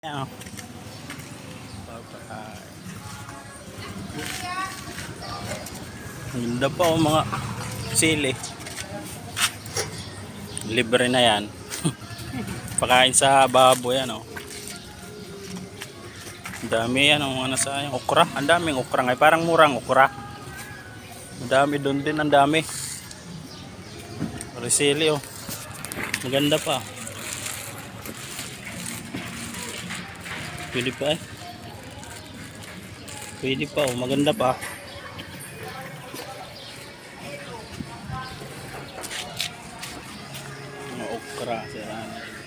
Ang Ganda pa oh, mga sili. Libre na yan. Pakain sa baboy. Ang dami yan oh, ano sa okra. Ang daming okra ngay parang murang okra. Ang dami doon din, ang dami. Resili oh. Maganda pa. Pwede pa eh. Pwede pa oh, maganda pa. Mga okra, sira na